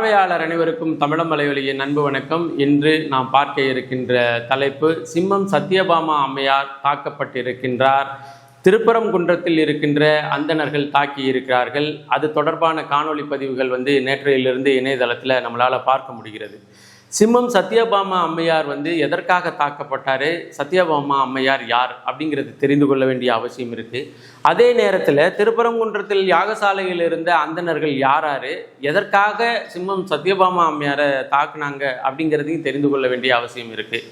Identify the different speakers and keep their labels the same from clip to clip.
Speaker 1: பார்வையாளர் அனைவருக்கும் தமிழம் மலையொலியின் அன்பு வணக்கம். இன்று நாம் பார்க்க இருக்கின்ற தலைப்பு சிம்மம் சத்யபாமா அம்மையார் தாக்கப்பட்டிருக்கின்றார். திருப்பரங்குன்றத்தில் இருக்கின்ற அந்தணர்கள் தாக்கி இருக்கிறார்கள். அது தொடர்பான காணொளி பதிவுகள் வந்து நேற்றையிலிருந்து இணையதளத்தில் நம்மளால் பார்க்க முடிகிறது. சிம்மம் சத்யபாமா அம்மையார் வந்து எதற்காக தாக்கப்பட்டார்? சத்யபாமா அம்மையார் யார்? அப்படிங்கிறது தெரிந்து கொள்ள வேண்டிய அவசியம் இருக்குது அதே நேரத்தில் திருப்பரங்குன்றத்தில் யாகசாலையில் இருந்த அந்தணர்கள் யாராரு? எதற்காக சிம்மம் சத்யபாமா அம்மையாரை தாக்குனாங்க? அப்படிங்கிறதையும் தெரிந்து கொள்ள வேண்டிய அவசியம் இருக்குது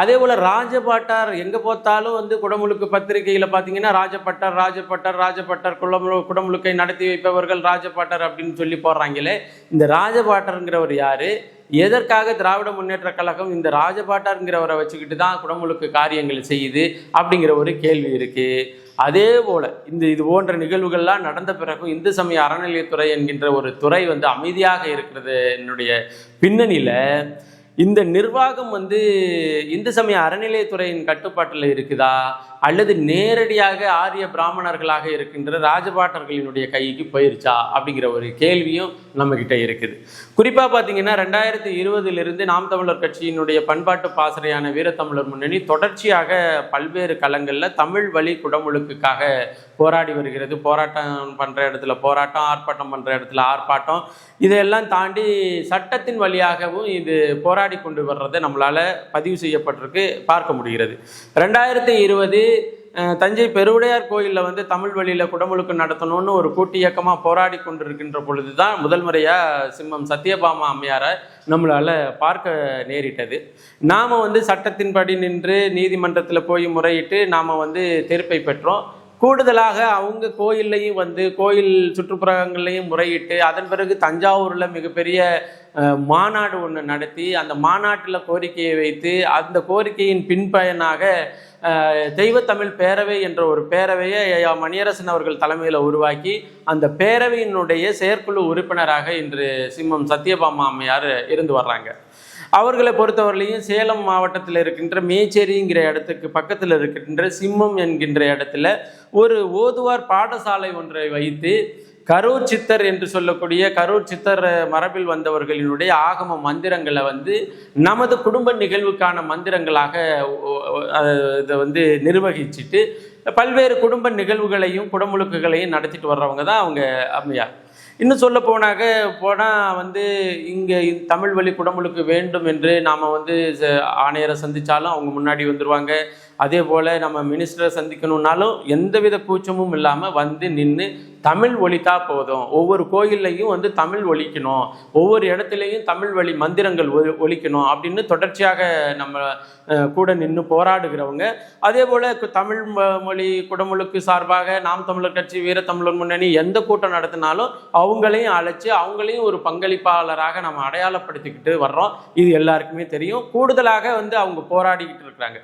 Speaker 1: அதே போல் ராஜபாட்டார் எங்கே பார்த்தாலும் வந்து குடமுழுக்கு பத்திரிகையில் பார்த்தீங்கன்னா ராஜபட்டர் ராஜபட்டர் ராஜபட்டர் குடமுழு குடமுழுக்கை நடத்தி வைப்பவர்கள் ராஜபாட்டர் அப்படின்னு சொல்லி போடுறாங்களே இந்த ராஜபாட்டருங்கிறவர் யார்? எதற்காக திராவிட முன்னேற்ற கழகம் இந்த ராஜபாட்டாருங்கிறவரை வச்சுக்கிட்டு தான் குடமுழுக்கு காரியங்கள் செய்யுது அப்படிங்கிற ஒரு கேள்வி இருக்குது அதே போல் இந்த இது போன்ற நிகழ்வுகள்லாம் நடந்த பிறகும் இந்து சமய அறநிலையத்துறை என்கின்ற ஒரு துறை வந்து அமைதியாக இருக்கிறது என்னுடைய பின்னணியில் இந்த நிர்வாகம் வந்து இந்து சமய அறநிலையத்துறையின் கட்டுப்பாட்டில் இருக்குதா? அல்லது நேரடியாக ஆரிய பிராமணர்களாக இருக்கின்ற ராஜபாட்டர்களினுடைய கைக்கு போயிருச்சா? அப்படிங்கிற ஒரு கேள்வியும் நம்மக்கிட்ட இருக்குது. குறிப்பாக பார்த்தீங்கன்னா ரெண்டாயிரத்தி இருபதிலிருந்து நாம் தமிழர் கட்சியினுடைய பண்பாட்டு பாசறையான வீரத்தமிழர் முன்னணி தொடர்ச்சியாக பல்வேறு களங்களில் தமிழ் வழி குடமுழுக்குக்காக போராடி வருகிறது. போராட்டம் பண்ணுற இடத்துல போராட்டம் ஆர்ப்பாட்டம் பண்ணுற இடத்துல ஆர்ப்பாட்டம். இதையெல்லாம் தாண்டி சட்டத்தின் வழியாகவும் இது போராடி கொண்டு வர்றதை நம்மளால் பதிவு செய்யப்பட்டிருக்கு பார்க்க முடிகிறது. ரெண்டாயிரத்தி இருபது தஞ்சை பெருவுடையார் கோயிலில் வந்து தமிழ் வழியில் குடமுழுக்கு நடத்தணும்னு ஒரு கூட்டு இயக்கமாக போராடி கொண்டிருக்கின்ற பொழுது தான் முதல் முறையாக சிம்மம் சத்யபாமா அம்மையாரை நம்மளால் பார்க்க நேரிட்டது. நாம் வந்து சட்டத்தின்படி நின்று நீதிமன்றத்தில் போய் முறையிட்டு நாம் வந்து தீர்ப்பை பெற்றோம். கூடுதலாக அவங்க கோயில்லையும் வந்து கோயில் சுற்றுப்புறங்கள்லையும் முறையிட்டு அதன் பிறகு தஞ்சாவூரில் மிகப்பெரிய மாநாடு ஒன்று நடத்தி அந்த மாநாட்டில் கோரிக்கையை வைத்து அந்த கோரிக்கையின் பின்பயனாக தெய்வத்தமிழ் பேரவை என்ற ஒரு பேரவையை ஐயா மணியரசன் அவர்கள் தலைமையில் உருவாக்கி அந்த பேரவையினுடைய செயற்குழு உறுப்பினராக இன்று சிம்மம் சத்யபாமா அம்மையார் இருந்து வர்றாங்க. அவர்களை பொறுத்தவரையிலையும் சேலம் மாவட்டத்தில் இருக்கின்ற மேச்சேரிங்கிற இடத்துக்கு பக்கத்தில் இருக்கின்ற சிம்மம் என்கின்ற இடத்துல ஒரு ஓதுவார் பாடசாலை ஒன்றை வைத்து கரூர் சித்தர் என்று சொல்லக்கூடிய கரூர் சித்தர் மரபில் வந்தவர்களினுடைய ஆகம மந்திரங்களை வந்து நமது குடும்ப நிகழ்வுக்கான மந்திரங்களாக இதை வந்து நிர்வகிச்சுட்டு பல்வேறு குடும்ப நிகழ்வுகளையும் குடமுழுக்குகளையும் நடத்திட்டு வர்றவங்க தான் அவங்க அம்மையார். இன்னும் சொல்ல போனாக்க போனால் வந்து இங்கே தமிழ் வழி குடமுழுக்கு வேண்டும் என்று நாம் வந்து ஆணையரை சந்தித்தாலும் அவங்க முன்னாடி வந்துடுவாங்க அதே போல் நம்ம மினிஸ்டரை சந்திக்கணுன்னாலும் எந்தவித கூச்சமும் இல்லாமல் வந்து நின்று தமிழ் ஒழித்தா போதும். ஒவ்வொரு கோயில்லையும் வந்து தமிழ் ஒழிக்கணும் ஒவ்வொரு இடத்துலையும் தமிழ் வழி மந்திரங்கள் ஒழிக்கணும் அப்படின்னு தொடர்ச்சியாக நம்ம கூட நின்று போராடுகிறவங்க. அதே போல் தமிழ் மொழி குடமுழுக்கு சார்பாக நாம் தமிழர் கட்சி வீரத்தமிழர் முன்னணி எந்த கூட்டம் நடத்தினாலும் அவங்களையும் அழைச்சி அவங்களையும் ஒரு பங்களிப்பாளராக நம்ம அடையாளப்படுத்திக்கிட்டு வர்றோம். இது எல்லாருக்குமே தெரியும். கூடுதலாக வந்து அவங்க போராடிக்கிட்டு இருக்கிறாங்க.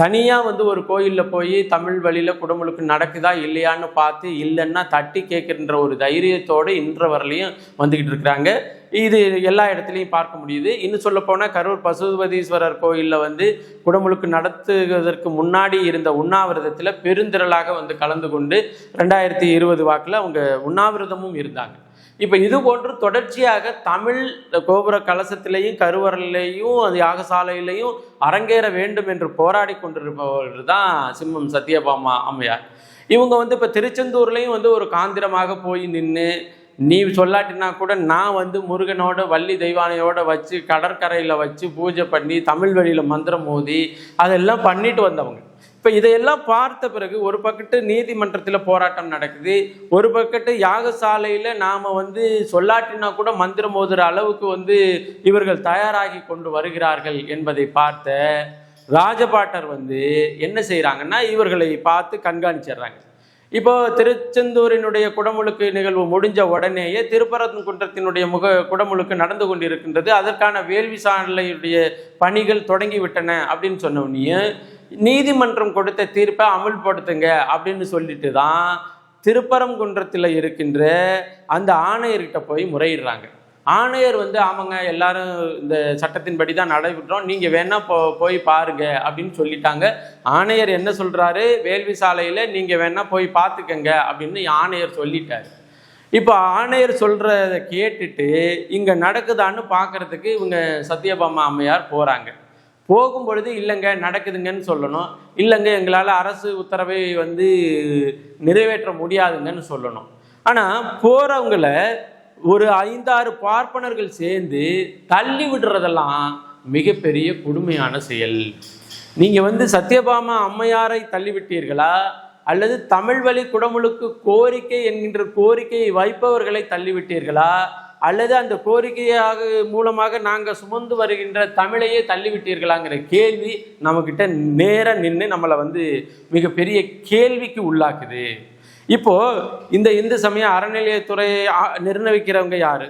Speaker 1: தனியாக வந்து ஒரு கோயிலில் போய் தமிழ் வழியில் குடமுழுக்கு நடக்குதா இல்லையான்னு பார்த்து இல்லைன்னா தட்டி கேட்குற ஒரு தைரியத்தோடு இன்ற வரலையும் வந்துக்கிட்டு இருக்கிறாங்க. இது எல்லா இடத்துலையும் பார்க்க முடியுது. இன்னும் சொல்ல போனால் கரூர் பசுபதீஸ்வரர் கோயிலில் வந்து குடமுழுக்கு நடத்துவதற்கு முன்னாடி இருந்த உண்ணாவிரதத்தில் பெருந்திரளாக வந்து கலந்து கொண்டு ரெண்டாயிரத்தி இருபது வாக்கில் அவங்க உண்ணாவிரதமும் இருந்தாங்க. இப்போ இது போன்று தொடர்ச்சியாக தமிழ் கோபுர கலசத்திலையும் கருவறையிலையும் அது யாகசாலையிலையும் அரங்கேற வேண்டும் என்று போராடி கொண்டிருப்பவர்கள் தான் சிம்மம் சத்யபாமா அம்மையார். இவங்க வந்து இப்போ திருச்செந்தூர்லேயும் வந்து ஒரு காந்திரமாக போய் நின்று நீ சொல்லாட்டினா கூட நான் வந்து முருகனோட வள்ளி தெய்வானையோட வச்சு கடற்கரையில் வச்சு பூஜை பண்ணி தமிழ் வழியில் மந்திரம் மோதி அதெல்லாம் பண்ணிட்டு வந்தவங்க. இப்போ இதையெல்லாம் பார்த்த பிறகு ஒரு பக்கத்து நீதிமன்றத்தில் போராட்டம் நடக்குது. ஒரு பக்கத்து யாகசாலையில் நாம் வந்து சொல்லாட்டினா கூட மந்திரம் ஓதுற அளவுக்கு வந்து இவர்கள் தயாராகி கொண்டு வருகிறார்கள் என்பதை பார்த்த ராஜபாட்டர் வந்து என்ன செய்கிறாங்கன்னா இவர்களை பார்த்து கண்காணிச்சிடுறாங்க. இப்போ திருச்செந்தூரினுடைய குடமுழுக்கு நிகழ்வு முடிஞ்ச உடனேயே திருப்பரங்குன்றத்தினுடைய முக குடமுழுக்கு நடந்து கொண்டிருக்கின்றது. அதற்கான வேள்வி சாலையுடைய பணிகள் தொடங்கிவிட்டன அப்படின்னு சொன்னோடனே நீதிமன்றம் கொடுத்த தீர்ப்பை அமுல்படுத்துங்க அப்படின்னு சொல்லிட்டு தான் திருப்பரங்குன்றத்தில் இருக்கின்ற அந்த ஆணையர்கிட்ட போய் முறையிடுறாங்க. ஆணையர் வந்து ஆமாங்க எல்லாரும் இந்த சட்டத்தின்படி தான் நடைபெற்றோம். நீங்கள் வேணால் போ போய் பாருங்க அப்படின்னு சொல்லிட்டாங்க. ஆணையர் என்ன சொல்கிறாரு வேள்வி சாலையில் நீங்கள் வேணால் போய் பார்த்துக்கங்க அப்படின்னு ஆணையர் சொல்லிட்டார். இப்போ ஆணையர் சொல்கிறத கேட்டுட்டு இங்கே நடக்குதான்னு பார்க்கறதுக்கு இவங்க சத்யபாமா அம்மையார் போகிறாங்க போகும் பொழுது இல்லைங்க நடக்குதுங்கன்னு சொல்லணும். இல்லைங்க எங்களால் அரசு உத்தரவை வந்து நிறைவேற்ற முடியாதுங்கன்னு சொல்லணும். ஆனால் போகிறவங்கள ஒரு ஐந்தாறு பார்ப்பனர்கள் சேர்ந்து தள்ளி விடுறதெல்லாம் மிகப்பெரிய கொடுமையான செயல். நீங்கள் வந்து சத்யபாமா அம்மையாரை தள்ளிவிட்டீர்களா அல்லது தமிழ் வழி குடமுழுக்கு கோரிக்கை என்கின்ற கோரிக்கையை வைப்பவர்களை தள்ளிவிட்டீர்களா அல்லது அந்த கோரிக்கையாக மூலமாக நாங்கள் சுமந்து வருகின்ற தமிழையே தள்ளிவிட்டீர்களாங்கிற கேள்வி நம்மக்கிட்ட நேராக நின்று நம்மளை வந்து மிகப்பெரிய கேள்விக்கு உள்ளாக்குது. இப்போ இந்த இந்து சமய அறநிலையத்துறையை நிர்ணயிக்கிறவங்க யாரு?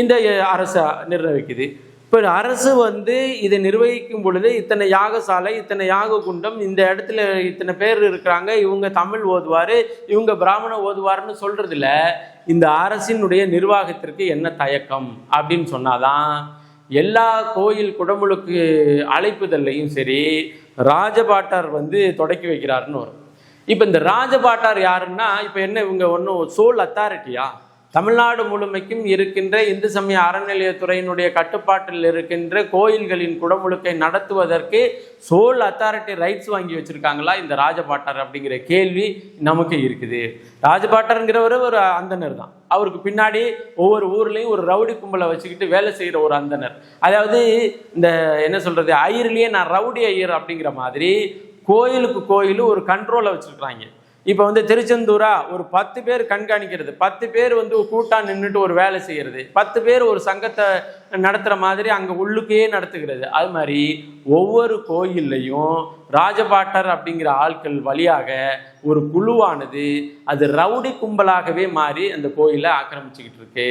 Speaker 1: இந்த அரசு நிர்ணயிக்குது இப்போ அரசு வந்து இதை நிர்வகிக்கும் பொழுது இத்தனை யாகசாலை இத்தனை யாக குண்டம் இந்த இடத்துல இத்தனை பேர் இருக்கிறாங்க இவங்க தமிழ் ஓதுவார் இவங்க பிராமண ஓதுவார்னு சொல்கிறதுல இந்த அரசினுடைய நிர்வாகத்திற்கு என்ன தயக்கம் அப்படின்னு சொன்னாதான் எல்லா கோயில் குடமுழுக்கு அழைப்புதல்லையும் சரி ராஜபாட்டார் வந்து தொடக்கி வைக்கிறாருன்னு வரும். இப்போ இந்த ராஜபாட்டார் யாருன்னா இப்போ என்ன இவங்க ஒன்றும் சோல் அத்தாரிட்டியா தமிழ்நாடு முழுமைக்கும் இருக்கின்ற இந்து சமய அறநிலையத்துறையினுடைய கட்டுப்பாட்டில் இருக்கின்ற கோயில்களின் குடமுழுக்கை நடத்துவதற்கு சோல் அத்தாரிட்டி ரைட்ஸ் வாங்கி வச்சுருக்காங்களா இந்த ராஜபாட்டர் அப்படிங்கிற கேள்வி நமக்கு இருக்குது. ராஜபாட்டருங்கிறவர் ஒரு அந்தனர் தான். அவருக்கு பின்னாடி ஒவ்வொரு ஊர்லேயும் ஒரு ரவுடி கும்பலை வச்சுக்கிட்டு வேலை செய்கிற ஒரு அந்தனர். அதாவது இந்த என்ன சொல்கிறது ஐயர்லேயே நான் ரவுடி ஐயர் அப்படிங்கிற மாதிரி கோயிலுக்கு கோயில் ஒரு கண்ட்ரோலை வச்சுருக்குறாங்க. இப்போ வந்து திருச்செந்தூரா ஒரு பத்து பேர் கண்காணிக்கிறது. பத்து பேர் வந்து கூட்டா நின்றுட்டு ஒரு வேலை செய்கிறது பத்து பேர் ஒரு சங்கத்தை நடத்துகிற மாதிரி அங்கே உள்ளுக்கே நடத்துகிறது. அது மாதிரி ஒவ்வொரு கோயில்லையும் ராஜபாட்டர் அப்படிங்கிற ஆட்கள் வழியாக ஒரு குழுவானது அது ரவுடி கும்பலாகவே மாறி அந்த கோயிலை ஆக்கிரமிச்சுக்கிட்டு இருக்கு.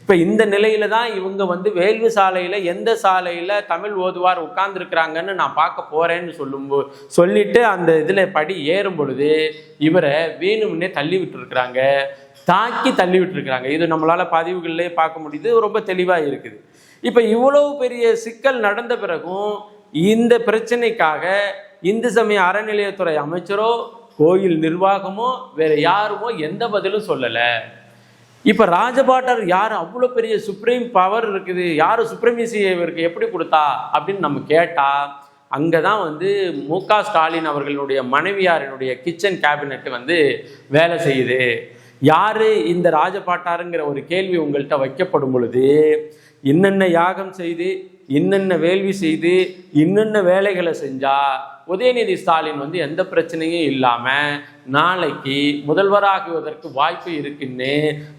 Speaker 1: இப்போ இந்த நிலையில தான் இவங்க வந்து வேள்வி சாலையில் எந்த சாலையில் தமிழ் ஓதுவார் உட்கார்ந்துருக்குறாங்கன்னு நான் பார்க்க போறேன்னு சொல்லும்போ சொல்லிட்டு அந்த இதில் படி ஏறும் பொழுது இவரை வேணும்னே தள்ளி விட்டுருக்குறாங்க. தாக்கி தள்ளி விட்டுருக்குறாங்க. இது நம்மளால் பதிவுகளிலே பார்க்க முடியுது. ரொம்ப தெளிவாக இருக்குது. இப்போ இவ்வளவு பெரிய சிக்கல் நடந்த பிறகும் இந்த பிரச்சனைக்காக இந்து சமய அறநிலையத்துறை அமைச்சரோ கோயில் நிர்வாகமோ வேற யாருமோ எந்த பதிலும் சொல்லலை. இப்போ ராஜபாட்டர் யார்? அவ்வளோ பெரிய சுப்ரீம் பவர் இருக்குது. யார் சுப்ரீமிசி இவருக்கு எப்படி கொடுத்தா? அப்படின்னு நம்ம கேட்டால் அங்கே தான் வந்து மு க ஸ்டாலின் அவர்களுடைய மனைவியாரினுடைய கிச்சன் கேபினெட் வந்து வேலை செய்யுது. யார் இந்த ராஜபாட்டாருங்கிற ஒரு கேள்வி உங்கள்கிட்ட வைக்கப்படும் பொழுது என்னென்ன யாகம் செய்து என்னென்ன வேள்வி செய்து என்னென்ன வேலைகளை செஞ்சால் உதயநிதி ஸ்டாலின் வந்து எந்த பிரச்சனையும் இல்லாமல் நாளைக்கு முதல்வராகுவதற்கு வாய்ப்பு இருக்குன்னு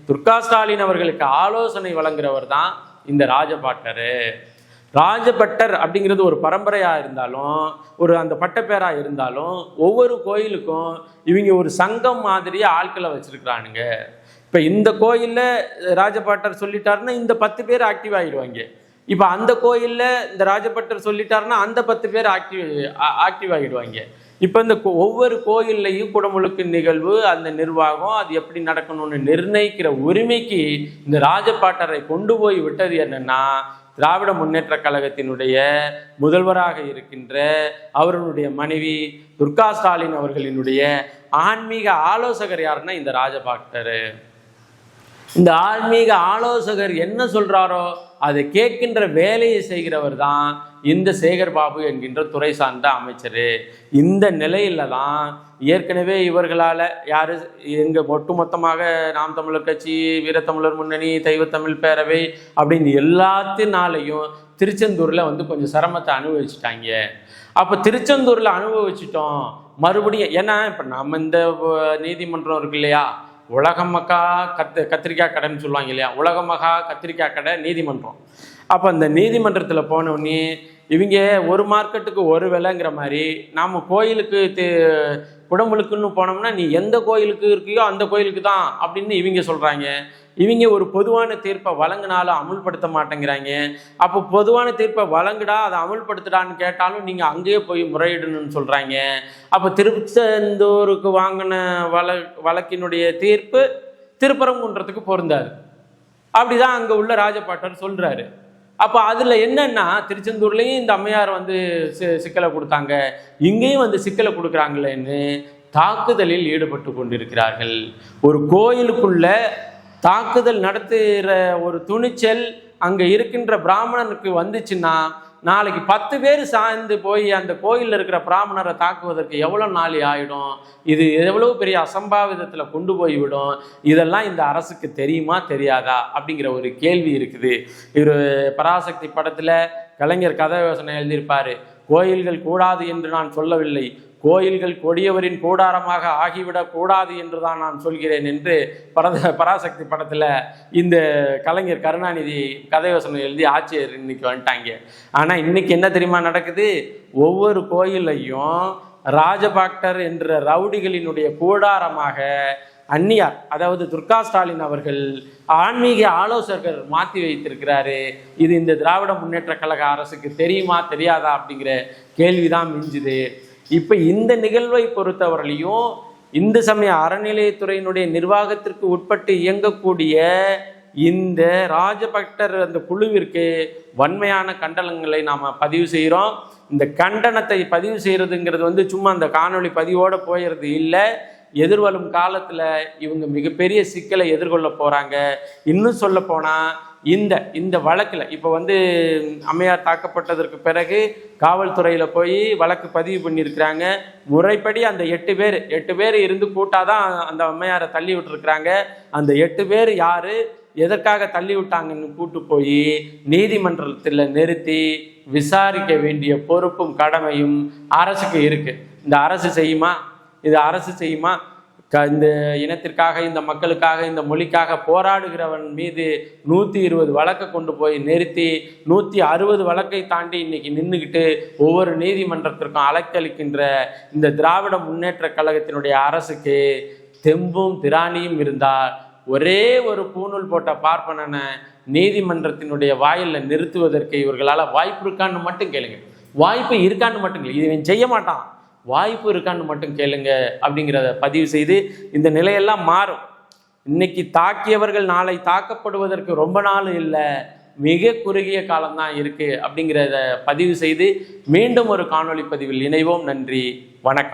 Speaker 1: துர்கா ஸ்டாலின் அவர்களுக்கு ஆலோசனை வழங்குறவர் தான் இந்த ராஜபாட்டரு. ராஜபட்டர் அப்படிங்கிறது ஒரு பரம்பரையாக இருந்தாலும் ஒரு அந்த பட்டப்பேராக இருந்தாலும் ஒவ்வொரு கோயிலுக்கும் இவங்க ஒரு சங்கம் மாதிரி ஆட்களை வச்சிருக்கிறானுங்க. இப்போ இந்த கோயிலில் ராஜபாட்டர் சொல்லிட்டாருன்னா இந்த பத்து பேர் ஆக்டிவ் ஆகிடுவாங்க இப்போ அந்த கோயிலில் இந்த ராஜபட்டர் சொல்லிட்டாருன்னா அந்த பத்து பேர் ஆக்டிவ் ஆக்டிவ் ஆகிடுவாங்க. இப்போ இந்த கோ- ஒவ்வொரு கோயில்லையும் குடமுழுக்கு நிகழ்வு அந்த நிர்வாகம் அது எப்படி நடக்கணும்னு நிர்ணயிக்கிற உரிமைக்கு இந்த ராஜபாட்டரை கொண்டு போய் விட்டது என்னன்னா திராவிட முன்னேற்ற கழகத்தினுடைய முதல்வராக இருக்கின்ற அவர்களுடைய மனைவி துர்கா ஸ்டாலின் அவர்களினுடைய ஆன்மீக ஆலோசகர் யாருன்னா இந்த ராஜபாக்டரு இந்த ஆன்மீக ஆலோசகர் என்ன சொல்றாரோ அதை கேட்கின்ற வேலையை செய்கிறவர் தான் இந்த சேகர் பாபு என்கின்ற துறை சார்ந்த அமைச்சர். இந்த நிலையில தான் ஏற்கனவே இவர்களால் யாரு எங்க ஒட்டுமொத்தமாக நாம் தமிழர் கட்சி வீரத்தமிழர் முன்னணி தெய்வத்தமிழ் பேரவை அப்படின்னு எல்லாத்தினாலையும் திருச்செந்தூர்ல வந்து கொஞ்சம் சிரமத்தை அனுபவிச்சுட்டாங்க. அப்போ திருச்செந்தூர்ல அனுபவிச்சிட்டோம். மறுபடியும் ஏன்னா இப்போ நம்ம இந்த நீதிமன்றம் இருக்கு இல்லையா? உலகமகா கத்து கத்திரிக்காய் கடைன்னு சொல்லுவாங்க இல்லையா? உலகமகா கத்திரிக்காய் கடை நீதிமன்றம். அப்போ அந்த நீதிமன்றத்தில் போனோடனே இவங்க ஒரு மார்க்கெட்டுக்கு ஒரு விலைங்கிற மாதிரி நாம் கோயிலுக்கு தே- குடமுழுக்குன்னு போனோம்னா நீ எந்த கோயிலுக்கு இருக்கியோ அந்த கோயிலுக்கு தான் அப்படின்னு இவங்க சொல்கிறாங்க இவங்க ஒரு பொதுவான தீர்ப்பை வழங்கினாலும் அமுல்படுத்த மாட்டேங்கிறாங்க. அப்போ பொதுவான தீர்ப்பை வழங்குடா அதை அமுல்படுத்துடான்னு கேட்டாலும் நீங்கள் அங்கேயே போய் முறையிடணும்னு சொல்கிறாங்க அப்போ திருச்செந்தூருக்கு வாங்கின வழ வழக்கினுடைய தீர்ப்பு திருப்பரங்குன்றத்துக்கு பொருந்தாது. அப்படிதான் அங்கே உள்ள ராஜபாட்டர் சொல்கிறாரு அப்போ அதில் என்னன்னா திருச்செந்தூர்லேயும் இந்த அம்மையார் வந்து சி- சிக்கலை கொடுத்தாங்க. இங்கேயும் வந்து சிக்கலை கொடுக்குறாங்களேன்னு தாக்குதலில் ஈடுபட்டு கொண்டிருக்கிறார்கள். ஒரு கோயிலுக்குள்ள தாக்குதல் நடத்துகிற ஒரு துணிச்சல் அங்கே இருக்கின்ற பிராமணனுக்கு வந்துச்சுன்னா நாளைக்கு பத்து பேர் சாய்ந்து போய் அந்த கோயிலில் இருக்கிற பிராமணரை தாக்குவதற்கு எவ்வளோ நாளி ஆகிடும் இது எவ்வளோ பெரிய அசம்பாவிதத்தில் கொண்டு போய் விடும் இதெல்லாம் இந்த அரசுக்கு தெரியுமா தெரியாதா? அப்படிங்கிற ஒரு கேள்வி இருக்குது. இவர் பராசக்தி படத்தில் கலைஞர் கதை யோசனை எழுதியிருப்பார். கோயில்கள் கூடாது என்று நான் சொல்லவில்லை. கோயில்கள் கொடியவரின் கூடாரமாக ஆகிவிடக் கூடாது என்று தான் நான் சொல்கிறேன் என்று பரத பராசக்தி படத்தில் இந்த கலைஞர் கருணாநிதி கதை யோசனை எழுதி ஆட்சியர் இன்னைக்கு வந்துட்டாங்க. ஆனால் இன்னைக்கு என்ன தெரியுமா நடக்குது? ஒவ்வொரு கோயிலையும் ராஜபாக்டர் என்ற ரவுடிகளினுடைய கூடாரமாக அந்நியார் அதாவது துர்கா ஸ்டாலின் அவர்கள் ஆன்மீக ஆலோசகர் மாற்றி வைத்திருக்கிறாரு. இது இந்த திராவிட முன்னேற்ற கழக அரசுக்கு தெரியுமா தெரியாதா அப்படிங்கிற கேள்விதான் மிஞ்சுது. இப்போ இந்த நிகழ்வை பொறுத்தவரையிலையும் இந்து சமய அறநிலையத்துறையினுடைய நிர்வாகத்திற்கு உட்பட்டு இயங்கக்கூடிய இந்த ராஜபக்டர் அந்த குழுவிற்கு வன்மையான கண்டனங்களை நாம் பதிவு செய்கிறோம் இந்த கண்டனத்தை பதிவு செய்கிறதுங்கிறது வந்து சும்மா அந்த காணொளி பதிவோடு போயிடுறது இல்லை. எதிர்வரும் காலத்தில் இவங்க மிகப்பெரிய சிக்கலை எதிர்கொள்ள போகிறாங்க இன்னும் சொல்ல போனால் இந்த இந்த வழக்கில் இப்போ வந்து அம்மையார் தாக்கப்பட்டதற்கு பிறகு காவல்துறையில் போய் வழக்கு பதிவு பண்ணியிருக்கிறாங்க. முறைப்படி அந்த எட்டு பேர் எட்டு பேர் இருந்து கூட்டாதான் அந்த அம்மையாரை தள்ளி விட்டுருக்குறாங்க. அந்த எட்டு பேர் யார் எதற்காக தள்ளி விட்டாங்கன்னு கூட்டு போய் நீதிமன்றத்தில் நிறுத்தி விசாரிக்க வேண்டிய பொறுப்பும் கடமையும் அரசுக்கு இருக்குது இந்த அரசு செய்யுமா? இது அரசு செய்யுமா? க இந்த இனத்திற்காக இந்த மக்களுக்காக இந்த மொழிக்காக போராடுகிறவன் மீது நூற்றி இருபது வழக்கை கொண்டு போய் நிறுத்தி நூற்றி அறுபது வழக்கை தாண்டி இன்னைக்கு நின்றுக்கிட்டு ஒவ்வொரு நீதிமன்றத்திற்கும் அலைக்கழிக்கின்ற இந்த திராவிட முன்னேற்ற கழகத்தினுடைய அரசுக்கு தெம்பும் திராணியும் இருந்தால் ஒரே ஒரு பூணூல் போட்ட பார்ப்பனனை நீதிமன்றத்தினுடைய வாயிலில் நிறுத்துவதற்கு இவர்களால் வாய்ப்பு இருக்கான்னு மட்டும் கேளுங்க. வாய்ப்பு இருக்கான்னு மட்டும் கேளுங்க. இது இவன் செய்ய மாட்டான். வாய்ப்பு இருக்கான்னு மட்டும் கேளுங்க அப்படிங்கிறத பதிவு செய்து இந்த நிலையெல்லாம் மாறும். இன்னைக்கு தாக்கியவர்கள் நாளை தாக்கப்படுவதற்கு ரொம்ப நாள் இல்லை மிக குறுகிய காலம்தான் இருக்கு அப்படிங்கிறத பதிவு செய்து மீண்டும் ஒரு காணொளி பதிவில் இணைவோம். நன்றி வணக்கம்.